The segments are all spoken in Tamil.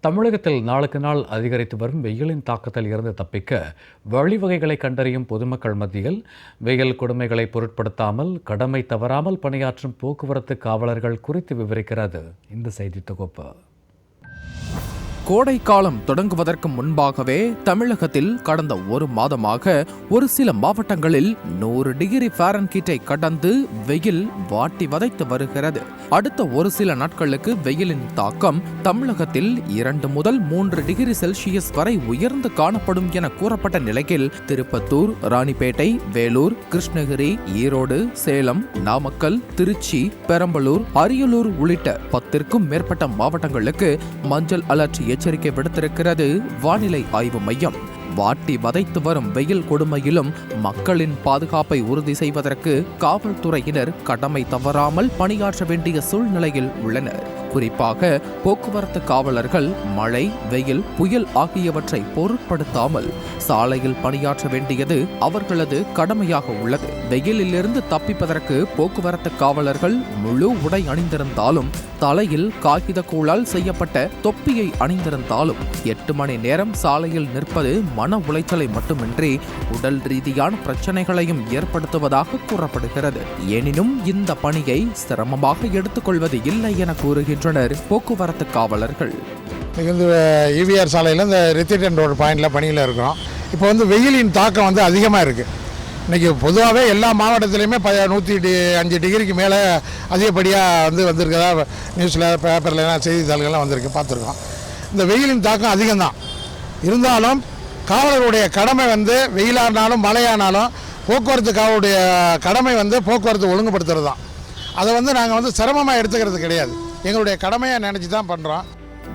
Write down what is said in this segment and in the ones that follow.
தமிழகத்தில் நாளுக்கு நாள் அதிகரித்து வரும் வெயிலின் தாக்கத்தில் இருந்து தப்பிக்க வழிவகைகளை கண்டறியும் பொதுமக்கள் மத்தியில் வெயில் கொடுமைகளை பொருட்படுத்தாமல் கடமை தவறாமல் பணியாற்றும் போக்குவரத்து காவலர்கள் குறித்து விவரிக்கிறது. இந்த செய்தி தொகுப்பு. கோடை காலம் தொடங்குவதற்கு முன்பாகவே தமிழகத்தில் கடந்த ஒரு மாதமாக ஒரு சில மாவட்டங்களில் நூறு டிகிரி ஃபாரன்கீட்டை கடந்து வெயில் வாட்டி வதைத்து வருகிறது. அடுத்த ஒரு சில நாட்களுக்கு வெயிலின் தாக்கம் தமிழகத்தில் இரண்டு முதல் மூன்று டிகிரி செல்சியஸ் வரை உயர்ந்து காணப்படும் என கூறப்பட்ட நிலையில் திருப்பத்தூர் ராணிப்பேட்டை வேலூர் கிருஷ்ணகிரி ஈரோடு சேலம் நாமக்கல் திருச்சி பெரம்பலூர் அரியலூர் உள்ளிட்ட பத்திற்கும் மேற்பட்ட மாவட்டங்களுக்கு மஞ்சள் அலர்ட் எச்சரிக்கை விடுத்திருக்கிறது வானிலை ஆய்வு மையம். வாட்டி வதைத்து வரும் வெயில் கொடுமையிலும் மக்களின் பாதுகாப்பை உறுதி செய்வதற்கு காவல்துறையினர் கடமை தவறாமல் பணியாற்ற வேண்டிய சூழ்நிலையில் உள்ளனர். குறிப்பாக போக்குவரத்து காவலர்கள் மழை வெயில் புயல் ஆகியவற்றை பொருட்படுத்தாமல் சாலையில் பணியாற்ற வேண்டியது அவர்களது கடமையாக உள்ளது. வெயிலிலிருந்து தப்பிப்பதற்கு போக்குவரத்து காவலர்கள் முழு உடை அணிந்திருந்தாலும் தலையில் காகித கூழால் செய்யப்பட்ட தொப்பியை அணிந்திருந்தாலும் எட்டு மணி நேரம் சாலையில் நிற்பது மன உளைச்சலை மட்டுமின்றி உடல் ரீதியான பிரச்சனைகளையும் ஏற்படுத்துவதாக கூறப்படுகிறது. எனினும் இந்த பணியை சிரமமாக எடுத்துக்கொள்வது இல்லை என கூறுகின்றனர் போக்குவரத்து காவலர்கள். இந்த வந்து இவிஆர் சாலையில் இந்த ரித்திட்டன் ரோடு பாயிண்டில் பணியில் இருக்கிறோம். இப்போ வந்து வெயிலின் தாக்கம் வந்து அதிகமாக இருக்குது இன்றைக்கி பொதுவாகவே எல்லா மாவட்டத்துலேயுமே ப நூற்றி டி அஞ்சு டிகிரிக்கு மேலே அதிகப்படியாக வந்து வந்திருக்கிறதா நியூஸில் பேப்பர்லாம் செய்தித்தாள்கள்லாம் வந்திருக்கு பார்த்துருக்கோம். இந்த வெயிலின் தாக்கம் அதிகம்தான். இருந்தாலும் காவலருடைய கடமை வந்து வெயிலானாலும் மழையானாலும் போக்குவரத்து காவலுடைய கடமை வந்து போக்குவரத்து ஒழுங்குபடுத்துறது தான் அதை வந்து நாங்கள் வந்து சிரமமாக எடுத்துக்கிறது கிடையாது. எங்களுடைய கடமையை நினச்சி தான் பண்ணுறோம்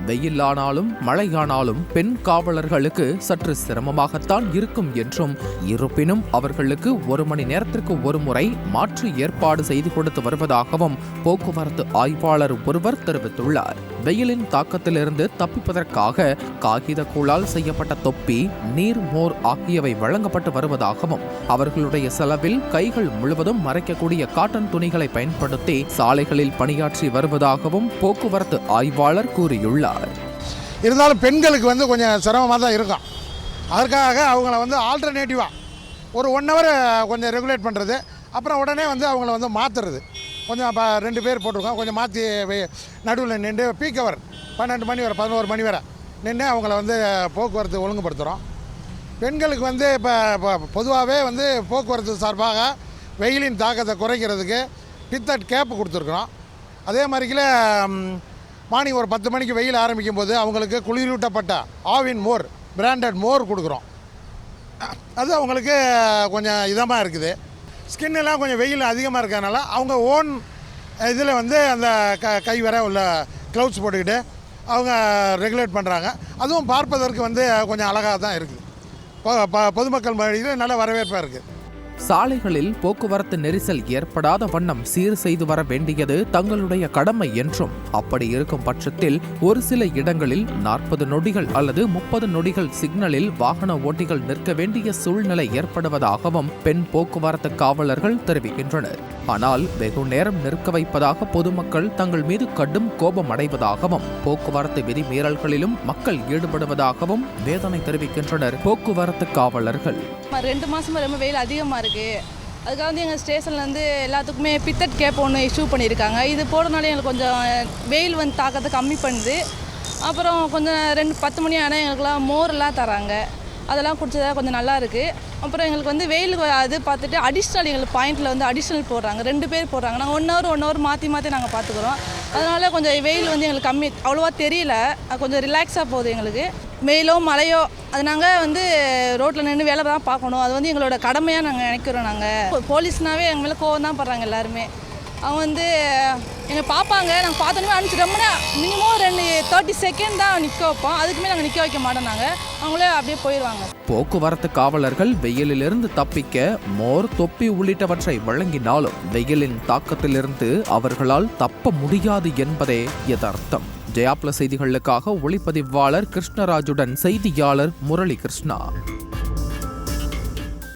வெயிலானாலும் மழையானாலும் பெண் காவலர்களுக்கு சற்று சிரமமாகத்தான் இருக்கும் என்றும் இருப்பினும் அவர்களுக்கு ஒரு மணி நேரத்திற்கு ஒரு முறை மாற்று ஏற்பாடு செய்து கொடுத்து வருவதாகவும் போக்குவரத்து ஆய்வாளர் ஒருவர் தெரிவித்துள்ளார். வெயிலின் தாக்கத்திலிருந்து தப்பிப்பதற்காக காகித கூழால் செய்யப்பட்ட தொப்பி நீர் மோர் ஆகியவை வழங்கப்பட்டு வருவதாகவும் அவர்களுடைய செலவில் கைகள் முழுவதும் மறைக்கக்கூடிய காட்டன் துணிகளை பயன்படுத்தி சாலைகளில் பணியாற்றி வருவதாகவும் போக்குவரத்து ஆய்வாளர் கூறியுள்ளார். இருந்தாலும் பெண்களுக்கு வந்து கொஞ்சம் சிரமமாக தான் இருக்கும். அதற்காக அவங்கள வந்து ஆல்டர்னேட்டிவாக ஒரு ஒன் ஹவர் கொஞ்சம் ரெகுலேட் பண்ணுறது அப்புறம் உடனே வந்து அவங்கள வந்து மாற்றுறது கொஞ்சம் இப்போ ரெண்டு பேர் போட்டிருக்கோம். கொஞ்சம் மாற்றி நடுவில் நின்று பீக் ஹவர் பன்னெண்டு மணி வரை பதினோரு மணி வரை நின்று அவங்கள வந்து போக்குவரத்து ஒழுங்குபடுத்துகிறோம் பெண்களுக்கு வந்து இப்போ பொதுவாகவே வந்து போக்குவரத்து சார்பாக வெயிலின் தாக்கத்தை குறைக்கிறதுக்கு பித்தட் கேப்பு கொடுத்துருக்குறோம். அதே மாதிரிக்கில் மார்னிங் ஒரு பத்து மணிக்கு வெயில் ஆரம்பிக்கும் போது அவங்களுக்கு குளிரூட்டப்பட்ட ஆவின் மோர் பிராண்டட் மோர் கொடுக்குறோம். அது அவங்களுக்கு கொஞ்சம் இதமாக இருக்குது. ஸ்கின்னெல்லாம் கொஞ்சம் வெயில் அதிகமாக இருக்கிறதுனால அவங்க ஓன் இதில் வந்து அந்த க கை வர உள்ள க்ளவுட்ஸ் போட்டுக்கிட்டு அவங்க ரெகுலேட் பண்ணுறாங்க அதுவும் பார்ப்பதற்கு வந்து கொஞ்சம் அழகாக தான் இருக்குது. ப- பொதுமக்கள் மொழியில் நல்ல வரவேற்பாக இருக்குது. சாலைகளில் போக்குவரத்து நெரிசல் ஏற்படாத வண்ணம் சீர் செய்து வர வேண்டியது தங்களுடைய கடமை என்றும் அப்படி இருக்கும் பட்சத்தில் ஒரு சில இடங்களில் நாற்பது நொடிகள் அல்லது முப்பது நொடிகள் சிக்னலில் வாகன ஓட்டிகள் நிற்க வேண்டிய சூழ்நிலை ஏற்படுவதாகவும் பெண் போக்குவரத்து காவலர்கள் தெரிவிக்கின்றனர். ஆனால் வெகு நேரம் நிற்க வைப்பதாக பொதுமக்கள் தங்கள் மீது கடும் கோபம் அடைவதாகவும் போக்குவரத்து விதிமீறல்களிலும் மக்கள் ஈடுபடுவதாகவும் வேதனை தெரிவிக்கின்றனர் போக்குவரத்து காவலர்கள். ரெண்டு மாதமும் ரொம்ப வெயில் அதிகமாக இருக்குது அதுக்காக வந்து எங்கள் ஸ்டேஷன்லேருந்து எல்லாத்துக்குமே பித்தட் கேப் ஒன்று இஷ்யூ பண்ணியிருக்காங்க. இது போடுறதுனால எங்களுக்கு கொஞ்சம் வெயில் வந்து தாக்கத்தை கம்மி பண்ணுது. அப்புறம் கொஞ்சம் ரெண்டு பத்து மணி ஆனால் எங்களுக்குலாம் மோர்லாம் தராங்க. அதெல்லாம் குடிச்சதா கொஞ்சம் நல்லா இருக்குது அப்புறம் எங்களுக்கு வந்து வெயில் அது பார்த்துட்டு அடிஷ்னல் எங்களுக்கு பாயிண்டில் வந்து அடிஷ்னல் போடுறாங்க. ரெண்டு பேர் போடுறாங்க. நாங்கள் ஒன் ஹவர் ஒன் ஹவர் மாற்றி மாற்றி நாங்கள் பார்த்துக்குறோம். அதனால் கொஞ்சம் வெயில் வந்து எங்களுக்கு கம்மி அவ்வளோவா தெரியல. கொஞ்சம் ரிலாக்ஸாக போகுது எங்களுக்கு. வெயிலோ மழையோ அது நாங்கள் வந்து ரோட்டில் நின்று வேலை தான் பார்க்கணும். அது வந்து எங்களோட கடமையாக நாங்கள் நினைக்கிறோம் நாங்கள் போலீஸ்னாவே எங்கள் மேலே கோவம் தான் படுறாங்க எல்லாருமே. அவங்க வந்து எங்களை பார்ப்பாங்க நாங்கள் பார்த்தோன்னே அனுப்பிச்சு ரொம்ப மினிமம் ரெண்டு தேர்ட்டி செகண்ட் தான் நிற்க வைப்போம். அதுக்குமே நாங்கள் நிற்க வைக்க மாட்டோம் நாங்கள் அவங்களே அப்படியே போயிடுவாங்க போக்குவரத்து காவலர்கள் வெயிலிலிருந்து தப்பிக்க மோர் தொப்பி உள்ளிட்டவற்றை வழங்கினாலும் வெயிலின் தாக்கத்திலிருந்து அவர்களால் தப்ப முடியாது என்பதே யதார்த்தம். ஜெயாப்ல செய்திகளுக்காக ஒளிப்பதிவாளர் கிருஷ்ணராஜுடன் செய்தியாளர் முரளி கிருஷ்ணா